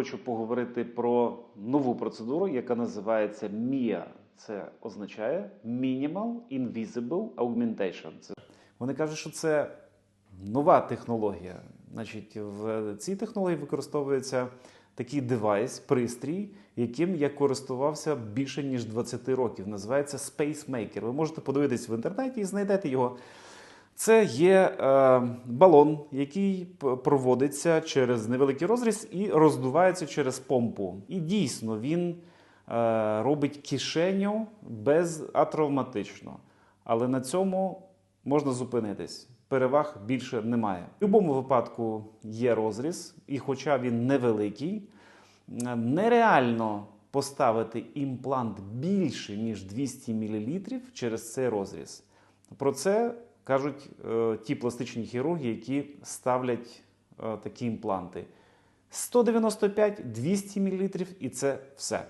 Хочу поговорити про нову процедуру, яка називається MIA. Це означає Minimal Invisible Augmentation. Це вони кажуть, що це нова технологія. Значить, в цій технології використовується такий девайс, пристрій, яким я користувався більше ніж 20 років. Називається Space Maker. Ви можете подивитись в інтернеті і знайдете його. Це є е, балон, який проводиться через невеликий розріз і роздувається через помпу. І дійсно він е, робить кишеню безатравматично. Але на цьому можна зупинитись. Переваг більше немає. В будь-якому випадку є розріз, і хоча він невеликий, е, нереально поставити імплант більше, ніж 200 мл через цей розріз. Про це кажуть е, ті пластичні хірурги, які ставлять е, такі імпланти. 195-200 мл і це все.